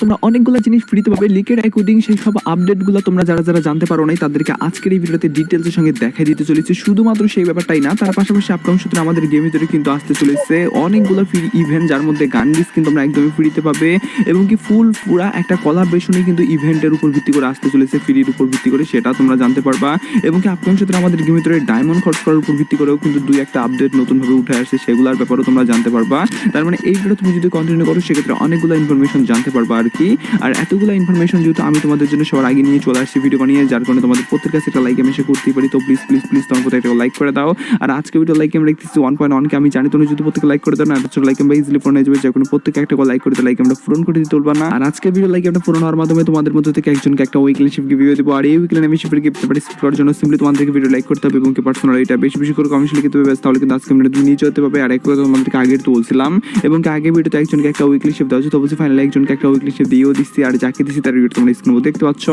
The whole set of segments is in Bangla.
তোমরা অনেকগুলো জিনিস ফ্রিতে পাবে লিকের অ্যাকর্ডিং সেই সব আপডেটগুলো তোমরা যারা যারা জানতে পারো নাই, তাদেরকে আজকের এই ভিডিওতে ডিটেলসের সঙ্গে দেখাই দিতে চলেছে। শুধুমাত্র সেই ব্যাপারটাই না, তার পাশাপাশি আপকাম সূত্রে আমাদের গেম ভিতরে কিন্তু আসতে চলেছে অনেকগুলো ফ্রি ইভেন্ট যার মধ্যে গান ডিস কিন্তু আমরা একদমই ফ্রিতে পাবে এবং কি ফুল পুরা একটা কলাবেশনে কিন্তু ইভেন্টের উপর ভিত্তি করে আসতে চলেছে ফ্রির উপর ভিত্তি করে, সেটা তোমরা জানতে পারবা। এবং কি আপকাম সূত্রে আমাদের গেম ভিতরে ডায়মন্ড খরচ করার উপর ভিত্তি করেও কিন্তু দুই একটা আপডেট নতুনভাবে উঠে আসছে, সেগুলোর ব্যাপারেও তোমরা জানতে পারবা। তার মানে এই ভিডিও তুমি যদি কন্টিনিউ করো, সেক্ষেত্রে অনেকগুলো ইনফরমেশন জানতে পারবা। আর কি আর এতগুলো ইনফরমেশন যেহেতু আমি তোমাদের জন্য সবার আগে নিয়ে চলে আসছি ভিডিও বানিয়ে, যার কারণে তোমাদের প্রত্যেক কাছে একটা লাইক আমি সে করতেই পারি। তো প্লিজ প্লিজ প্লিজ তোমার কোথায় একটা লাইক করে দাও। আর আজকে ভিডিও লাইক আমি রাখতেছি ওয়ান পয়েন্ট ওয়ানকে আমি জানি তোমরা যদি প্রত্যেকে লাইক করে দাও না এটা লাইক আমরা ইজিলি হয়ে যাবে। যে কোনো প্রত্যেকে একটা লাইক করে লাইক আমরা পূরণ করে দিতে পারবা না। আর আজকে ভিডিও লাইক আমরা পূরণ হওয়ার মাধ্যমে তোমাদের মধ্যে থেকে একজনকে একটা উইকলি শিপ গিফট দেবো। আর এই উইকলি আমি শিপের গিফট পার্টিসিপেট করার জন্য সিম্পলি তোমাদেরকে ভিডিও লাইক করতে হবে এবং কি পার্সোনাল এটা বেশি বেশি করে কমেন্ট লিখে দেবে তাহলে কিন্তু আজকে আমরা তুমি নিচে হতে পারবে। আর এক কথা তোমাদেরকে আগে বলছিলাম এবং আগে ভিডিওতে একজনকে একটা উইকলি শিপ দেওয়া হচ্ছে তো অবশ্যই ফাইনালি একজনকে একটা উইকলি শিপ দিয়েও দিচ্ছি আর যাকে দিচ্ছি তার ভিডিও তোমরা স্ক্রিনে দেখতে পাচ্ছ।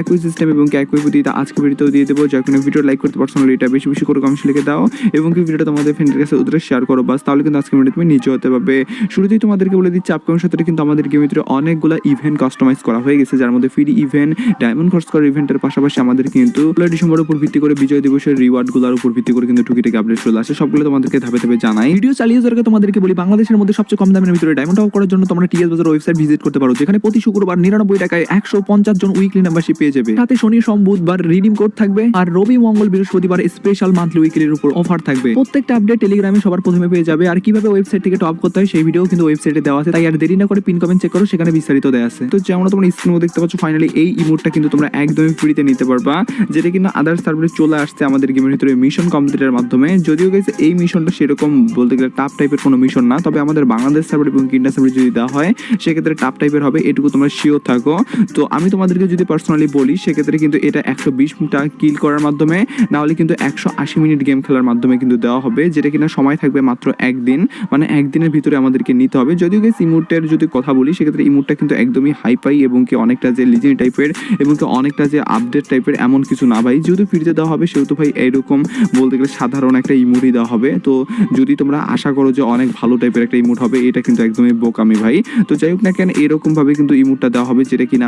একই সিস্টেম এবং একই পদ্ধতিতে আজকে ভিডিওতেও দিয়ে দেবো। যখন ভিডিও লাইক করতে পার্সোনালি এটা বেশি বেশি করে কমেন্ট লিখে দাও। এবং কি ভিডিওটা তোমাদের ফ্রেন্ডের কাছে ওদের শেয়ার করো, বাস। তাহলে কিন্তু আজকে ভিডিও তুমি নিচে হতে পারবে। শুরুতেই তোমাদেরকে বলে দিচ্ছি আপকামিং সাথে কিন্তু আমাদের গেমের ভিতরে অনেকগুলো ইভেন্ট কাস্টমাইজ করা হয়ে গেছে, যার মধ্যে ফ্রি ইভেন্ট ডায়মন্ড খরচ করার ইভেন্টের পাশাপাশি আমাদের কিন্তু ষোলোই ডিসেম্বরের উপর ভিত্তি করে বিজয় দিবসের রিওয়ার্ডগুলোর উপর ভিত্তি করে কিন্তু টুকিটাকি আপডেট চলে আসে। সবগুলো তোমাদেরকে ধাপে ধাপে জানাই। ভিডিও চালিয়ে যাওয়ার তোমাদেরকে বলি, বাংলাদেশের মধ্যে সবচেয়ে কম দামের ভিতরে ডায়মন্ড অফ করার জন্য তোমরা টিএস বাজার ওয়েবসাইট ভিজিট করতে পারো। যেখানে প্রতি শুক্রবার নিরানব্বই টাকায় একশো পঞ্চাশ জন উইকলি মেম্বারশিপ পেয়ে যাবে। সাথে শনি, সোম, বুধবার রিডিম কোড থাকবে আর রবি, মঙ্গল, বৃহস্পতিবার স্পেশাল মান্থলি উইকলির উপর অফার থাকবে। প্রত্যেকটা আপডেট টেলিগ্রামে সবার প্রথমে পেয়ে যাবে। আর কীভাবে ওয়েবসাইট থেকে টপ করতে হয় সেই ভিডিও কিন্তু ওয়েবসাইটে দেওয়া আছে। তাই আর দেরি না করে পিন কমেন্ট চেক করো, সেখানে বিস্তারিত দেওয়া আছে। তো যেমন তোমরা স্ক্রিনে দেখতে পাচ্ছ ফাইনালি এই ইমোটটা কিন্তু তোমরা একদমই ফ্রিতে নিতে পারবা, যেটা কিন্তু আদার সার্ভারে চলে আসছে আমাদের গেমের ভিতরে মিশন কমপ্লিটের মাধ্যমে। যদিও গেছে এই মিশনটা সেরকম বলতে গেলে টাফ টাইপের কোনো মিশন না, তবে আমাদের বাংলাদেশ সার্ভার এবং কিন্ডা সার্ভারে যদি দেওয়া হয়, সেক্ষেত্রে টাফ টাইপের হবে এটুকু তোমরা শিওর থাকো। তো আমি তোমাদেরকে যদি পার্সোনালি বলি, সেক্ষেত্রে কিন্তু এটা একশো বিশ মিনিট কিল করার মাধ্যমে না হলে কিন্তু একশো আশি মিনিট গেম খেলার মাধ্যমে কিন্তু দেওয়া হবে, যেটা কিনা সময় থাকবে মাত্র একদিন। মানে একদিনের ভিতরে আমাদেরকে নিতে হবে। যদিও গেছে ইমোটের যদি কথা বলি, সেক্ষেত্রে ইমোটটা কিন্তু একদমই হাই পাই এবং কি অনেকটা যে লিজেন্ড টাইপের এবং কি অনেকটা যে আপডেট টাইপের এমন কিছু না ভাই। যেহেতু ফ্রিতে দেওয়া হবে, সেহেতু ভাই এরকম বলতে গেলে সাধারণ একটা ইমোটই দেওয়া হবে। তো যদি তোমরা আশা করো যে অনেক ভালো টাইপের একটা ইমোট হবে, এটা কিন্তু একদমই বোকামি ভাই। তো যাই হোক না কেন এরকম ভাবে কিন্তু ইমোটটা দেওয়া হবে, যেটা কিনা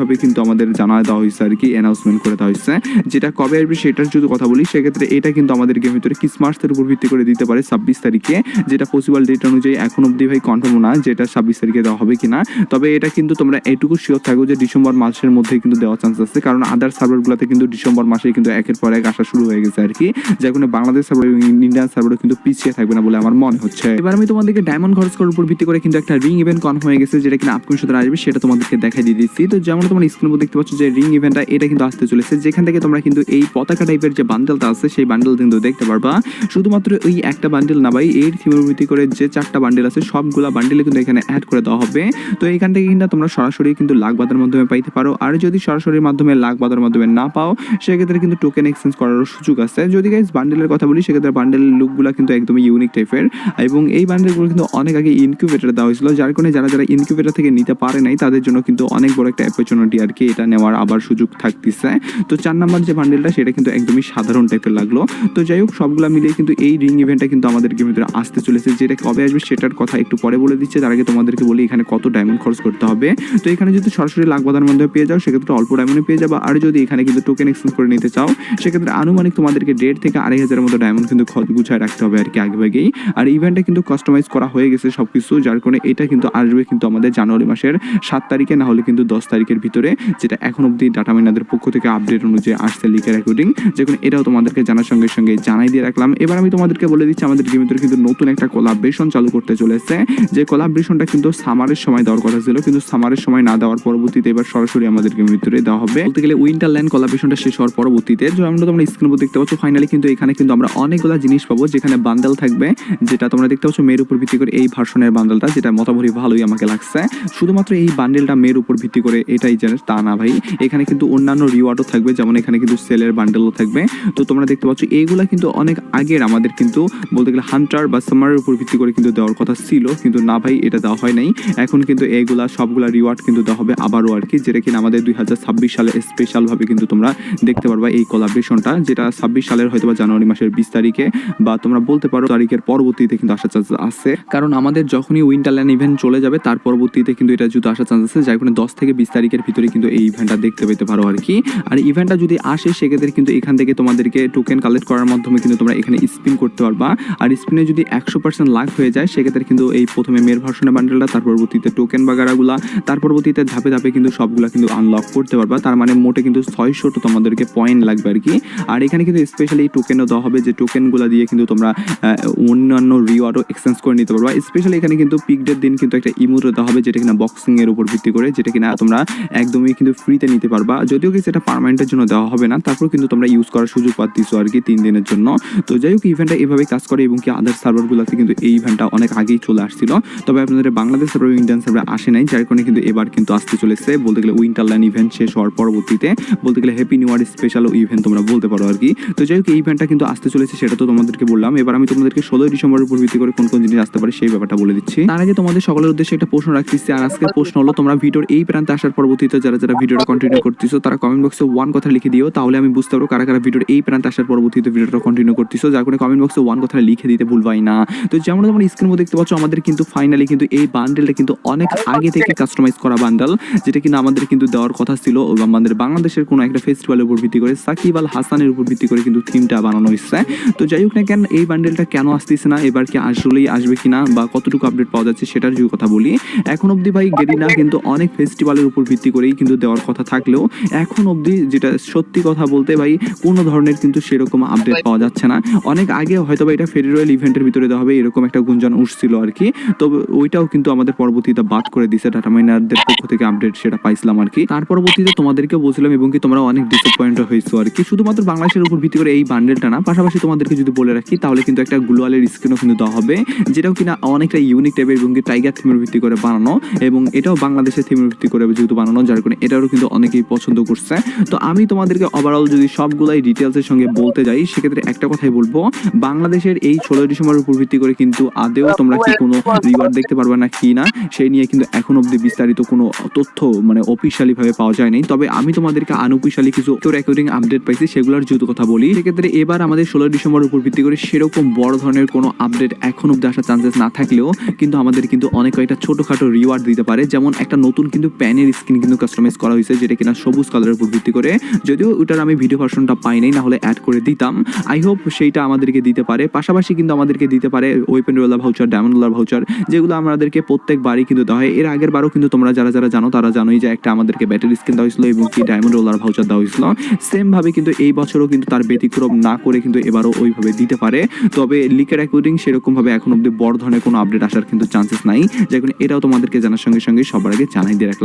ভাবে কিন্তু আমাদের জানা দেওয়া হয়েছে আর কি অ্যানাউন্সমেন্ট করে দেওয়া হয়েছে। যেটা কবে আসবে সেটার যদি কথা বলি, সেক্ষেত্রে এটা কিন্তু আমাদের গেমের ভিতরে ক্রিসমাসের উপর ভিত্তি করে দিতে পারে, ছাব্বিশ তারিখে, যেটা পসিবল ডেট অনুযায়ী এখন অব্দি ভাই কনফার্ম না যেটা ছাব্বিশ তারিখে দেওয়া হবে কিনা। তবে এটা কিন্তু তোমরা এটুকু শিওর থাকো যে ডিসেম্বর মাসের মধ্যে কিন্তু দেওয়ার চান্স আছে, কারণ আদার সার্ভারগুলোতে কিন্তু ডিসেম্বর মাসে কিন্তু একের পর এক আসা শুরু হয়ে গেছে আর কি, যার কারণে বাংলাদেশ সার্ভার এবং ইন্ডিয়ান সার্ভারও কিন্তু পিছিয়ে থাকবে না বলে আমার মনে হচ্ছে। এবার আমি তোমাদেরকে ডায়মন্ড খরচ করার উপর ভিত্তি করে কিন্তু একটা রিং ইভেন্ট কনফার্ম হয়ে গেছে, যেটা কিনা আপকমিং সাথে আসবে, সেটা তোমাদেরকে দেখাই দিয়ে দিচ্ছি। তো যেমন তোমরা স্ক্রিনের উপর দেখতে পাচ্ছ যে রিং ইভেন্টটা এটা কিন্তু আসতে চলেছে। যেখান থেকে তোমরা কিন্তু এই পতাকা টাইপের যে বান্ডেলটা আছে, সেই বান্ডেল কিন্তু দেখতে পারবা। শুধুমাত্র ওই একটা বান্ডেল না ভাই, এর থিমের ভিত্তি করে যে চারটা বান্ডেল আছে, সবগুলা বান্ডেলে কিন্তু এখানে অ্যাড করে দেওয়া হবে। তো এখান থেকে কিন্তু তোমরা সরাসরি কিন্তু লাখ মাধ্যমে পাইতে পারো। আর যদি সরাসরি মাধ্যমে লাখ মাধ্যমে না পাও, সেক্ষেত্রে কিন্তু টোকেন এক্সচেঞ্জ করার সুযোগ আছে। যদি গাইজ বান্ডেলের কথা বলি, সেক্ষেত্রে বান্ডেলের লুকগুলো কিন্তু একদমই ইউনিক টাইপের এবং এই বান্ডেলগুলো কিন্তু অনেক আগে ইনকিউবেটার দেওয়া হয়েছিল। যার কারণে যারা যারা ইনকিউবেটার থেকে নিতে পারে নাই, তাদের জন্য কিন্তু অনেক বড় একটা অপরচুনিটি আর কি এটা নেওয়ার আবার সুযোগ থাকতেছে। তো চার নাম্বার যে বান্ডেলটা সেটা কিন্তু একদমই সাধারণ টাইপের লাগল। তো যাই হোক, সবগুলা মিলিয়ে কিন্তু এই রিং ইভেন্টটা কিন্তু আমাদের ভিতরে আসতে চলেছে। যেটা কবে আসবে সেটার কথা একটু পরে বলে দিচ্ছে। তার আগে তোমাদেরকে বলি, এখানে কত ডায়মন্ড খরচ করতে হবে। তো এখানে যদি সরাসরি লাখ বাদার মধ্যে পেয়ে যাও, সেক্ষেত্রে অল্প ডায়মন্ডে পেয়ে যাবে। আর যদি এখানে কিন্তু টোকেন এক্সচেঞ্জ করে নিতে চাও, সেক্ষেত্রে আনুমানিক তোমাদেরকে দেড় থেকে আড়াই হাজারের মতো ডায়মন্ড কিন্তু গুছায় রাখতে হবে আর কি আগে ভাগেই আর ইভেন্টটা কিন্তু কাস্টমাইজ করা হয়ে গেছে সব কিছু যার কারণে এটা কিন্তু আসবে কিন্তু আমাদের জানুয়ারি মাসের সাত তারিখে, না হলে কিন্তু দশ তারিখের ভিতরে, যেটা এখন অব্দি ডাটা মাইনাদের পক্ষ থেকে আপডেট অনুযায়ী আসছে লিকের অ্যাকর্ডিং যেখানে এটাও তোমাদেরকে জানার সঙ্গে সঙ্গে জানাই দিয়ে রাখলাম। এবার আমি তোমাদেরকে বলে দিচ্ছি, আমাদের গেমের ভিতরে কিন্তু নতুন একটা কোলাবরেশন চালু করতে চলেছে। যে কোলাবরেশনটা কিন্তু সামারের সময় দেওয়ার কথা ছিল, কিন্তু সামারের সময় না দেওয়ার পরবর্তীতে এবার সরাসরি আমাদের গেমের ভিতরে দেওয়া হবে। বলতে গেলে উইন্টার ল্যান্ড কোলাবরেশনটা শেষ হওয়ার পরবর্তীতে যেমন তোমরা স্ক্রিন উপর দেখতে পাচ্ছ ফাইনালি কিন্তু এখানে কিন্তু আমরা অনেকগুলো জিনিস পাবো, যেখানে বান্ডেল থাকবে, যেটা তোমরা দেখতে পাচ্ছ, মেয়ের উপর ভিত্তি করে এই ভার্সনের বান্ডেলটা যেটা মোটামুটি ভালোই আমাকে লাগছে। শুধুমাত্র এই বান্ডেলটা মেয়ের উপর ভিত্তি করে এটাই জানে তা না ভাই। এখানে কিন্তু অন্যান্য রিওয়ার্ডও থাকবে, যেমন এখানে কিন্তু সেলের বান্ডেলও থাকবে। তো তোমরা দেখতে পাচ্ছ, এইগুলা কিন্তু অনেক আগের, আমাদের কিন্তু বলতে গেলে হান্টার বা সামারের উপর ভিত্তি করে কিন্তু দেওয়ার কথা ছিল, কিন্তু না ভাই, এটা দেওয়া হয় নাই। এখন কিন্তু এইগুলা, সবগুলা রিওয়ার্ড কিন্তু দেওয়া হবে আবারও আর কি, যেটা কিনা আমাদের দুই হাজার ছাব্বিশ সালে স্পেশাল ভাবে কিন্তু তোমরা দেখতে পারবা এই কোলাবরেশনটা যেটা ছাব্বিশ সালের হয়তো বা জানুয়ারি মাসের বিশ তারিখে, বা তোমরা বলতে পারো তারিখের পরবর্তীতে কিন্তু আসার চান্স আছে। কারণ আমাদের যখনই উইন্টারল্যান্ড ইভেন্ট চলে যাবে, তার পরবর্তীতে কিন্তু এটা জুতো আসার চান্স আছে, যার কারণে দশ থেকে বিশ তারিখের ভিতরে কিন্তু এই ইভেন্টটা দেখতে পেতে পারো আর কি। আর ইভেন্টটা যদি আসে, সেক্ষেত্রে কিন্তু এখান থেকে তোমাদেরকে টোকেন কালেক্ট করার মাধ্যমে কিন্তু তোমরা এখানে স্পিন করতে পারবা। আর স্পিনে যদি একশো পার্সেন্ট লাখ হয়ে যায়, সেক্ষেত্রে কিন্তু এই প্রথমে মেয়ের ভার্সনের বান্ডেলটা তার পরবর্তীতে টোকেন বাগারাগুলা, তার পরবর্তীতে ধাপে ধাপে কিন্তু সবগুলা কিন্তু আনলক করতে পারবা। তার মানে মোটে কিন্তু ছয়শো তো তোমাদেরকে পয়েন্ট লাগবে আর কি। আর এখানে কিন্তু স্পেশালি টোকেনও দেওয়া হবে, যে টোকেনগুলো দিয়ে কিন্তু তোমরা অন্যান্য রিওয়ার্ডও এক্সচেঞ্জ করে নিতে পারবা। স্পেশালি এখানে কিন্তু পিকডের দিন কিন্তু একটা ইমোটও দেওয়া হবে, যেটা কিনা বক্সিং এর উপর ভিত্তি করে, যেটা কিনা তোমরা একদমই কিন্তু ফ্রিতে নিতে পারবা। যদিও কি সেটা পার্মানেন্টের জন্য দেওয়া হবে না তারপর কিন্তু তোমরা ইউজ করার সুযোগ পাচ্ছিস আর কি তিন দিনের জন্য। তো যাই হোক ইভেন্টটা এভাবে কাজ করে এবং কি আদার সার্ভারগুলোতে কিন্তু এই ইভেন্টটা অনেক আগেই চলে আসছিল। তবে আপনাদের বাংলাদেশ সার্ভার ইন্ডিয়ান সার্ভার আসে নাই, যার কারণে কিন্তু এবার কিন্তু আসতে চলেছে। বলতে গেলে উইন্টারল্যান্ড ইভেন্ট শেষ হওয়ার পরবর্তীতে, বলতে গেলে happy new year special event তোমরা বলতে পারো আর কি। তো যাই হোক এই ইভেন্টটা কিন্তু আসতে চলেছে, সেটা তো তোমাদেরকে বললাম। এবার আমি তোমাদেরকে ষোলোই ডিসেম্বরের উপর ভিত্তি করে কোন কোন জিনিস আসতে পারে সেই ব্যাপারটা বলে দিচ্ছি। তার আগে তোমাদের সকলের উদ্দেশ্যে একটা প্রশ্ন রাখতেছি, আর আজকের প্রশ্ন হলো, তোমরা ভিডিওর এই প্রান্তে আসার পরবর্তীতে যারা যারা ভিডিওটা কন্টিনিউ করতেছো, তারা কমেন্ট বক্সে ওয়ান কথা লিখে দিও, তাহলে আমি বুঝতে পারব কারা কারা ভিডিওর এই প্রান্তে আসার পরবর্তীতে ভিডিওটা কন্টিনিউ করতেছো। যার কারণে কমেন্ট বক্সে ওয়ান কথা লিখে দিতে ভুলবাই না। তো যেমন তোমরা স্ক্রিন মধ্যে দেখতে পাচ্ছ, আমাদের কিন্তু ফাইনালি কিন্তু এই বান্ডেলটা কিন্তু অনেক আগে থেকে কাস্টমাইজ করা বান্ডেল যেটা কিন্তু আমাদের কিন্তু দেওয়ার কথা ছিল। আমাদের বাংলাদেশের কোনো একটা ফেস্টিভ্যালের উপর ভিত্তি করে সাকিব আল হাসানের উপর ভিত্তি করে কিন্তু থিমটা বানানো হয়েছে। তো যাই হোক না কেন, এই বান্ডেলটা কেন আসতেছে না, এবার কি আসলেই আসবে কিনা বা কতটুকু আপডেট পাওয়া যাচ্ছে, সেটার যদি কথা বলি, এখন অবধি ভাই গেরিনা কিন্তু অনেক ফেস্টিভ্যালের উপর ভিত্তি করেই কিন্তু দেওয়ার কথা থাকলেও এখন অবধি যেটা সত্যি কথা বলতে ভাই, কোনো ধরনের কিন্তু সেরকম আপডেট পাওয়া যাচ্ছে না। অনেক আগে হয়তো বা এটা ফেডারেল ইভেন্টের ভিতরে দেওয়া হবে, এরকম একটা গুঞ্জন উঠছিল আর কি তবে ওইটাও কিন্তু আমাদের পরবর্তীতে বাদ করে দিছে ডাটা মাইনারদের পক্ষ থেকে আপডেট সেটা পাইছিলাম আর কি তার পরবর্তীতে তোমাদেরকে বলছিলাম এবং কি তোমরা অনেক ডিসঅ্যাপয়েন্ট হয়েছো আর কি শুধুমাত্র বাংলাদেশের উপর ভিত্তি করে এই বান্ডেলটা না, পাশাপাশি তোমাদেরকে যদি বলে রাখি, তাহলে কিন্তু একটা গ্লোয়ালের স্ক্রিনও কিন্তু দেওয়া হবে, যেটাও কিনা অনেকটা ইউনিক টাইপের এবং কি টাইগার থিমের ভিত্তি করে বানানো এবং এটাও বাংলাদেশের থিমের ভিত্তি করে যেহেতু বানানো, যার কারণে এটারও কিন্তু অনেকেই পছন্দ করছে। তো আমি তোমাদেরকে ওভারঅল যদি সবগুলাই ডিটেলসের সঙ্গে বলতে যাই, সেক্ষেত্রে একটা কথাই বলব, বাংলাদেশের এই ষোলোই ডিসেম্বরের উপর ভিত্তি করে কিন্তু আদেও তোমরা কি কোনো রিওয়ার্ড দেখতে পারবে না, কি না, সেই নিয়ে কিন্তু এখন অব্দি বিস্তারিত কোনো তথ্য মানে অফিসিয়ালি ভাবে পাওয়া যায়নি তবে আমি তোমাদেরকে আনঅফিসিয়ালি কিছু রেকর্ডিং আপডেট পাইছি, সেগুলোর যেহেতু কথা বলি, সেক্ষেত্রে এবার আমাদের ষোলোই ডিসেম্বরের উপর ভিত্তি করে সেরকম বড় ধরনের কোনো আপডেট এখন অব্দি আসার চান্সেস না থাকলেও কিন্তু আমাদের কিন্তু অনেক কয়েকটা ছোটখাটো রিওয়ার্ড দিতে পারে, যেমন একটা নতুন কিন্তু প্যানের স্ক্রিন কিন্তু কাস্টমাইজ করা হয়েছে, যেটা কিনা সবুজ কালারের উপর ভিত্তি করে। যদিও ওটার আমি ভিডিও ভার্সনটা পাই নাই না হলে অ্যাড করে দিতাম। আই হোপ সেইটা আমাদেরকে দিতে পারে। পাশাপাশি কিন্তু আমাদেরকে দিতে পারে weapon royale voucher diamond royale voucher যেগুলো আমাদেরকে প্রত্যেক প্রত্যেকবারই কিন্তু দেওয়া হয়। এর আগের বারও কিন্তু তোমরা যারা যারা জানো, তারা জানোই যে একটা আমাদেরকে ব্যাটারি স্ক্রিন দেওয়া হয়েছিল এবং কি ডায়মন্ড রোলার ভাউচার দেওয়া হয়েছিল। সেম ভাবে কিন্তু এই বছরও কিন্তু তার ব্যতিক্রম না করে কিন্তু এবারও ওইভাবে দিতে পারে। তবে লিকের অ্যাকর্ডিং সেরকম ভাবে এখন অব্দি বড় ধরনের কোনো আপডেট আসার কিন্তু চান্সেস নাই। যে এটাও তোমাদেরকে জানার সঙ্গে সঙ্গে সবার আগে জানাই দিয়ে রাখলাম।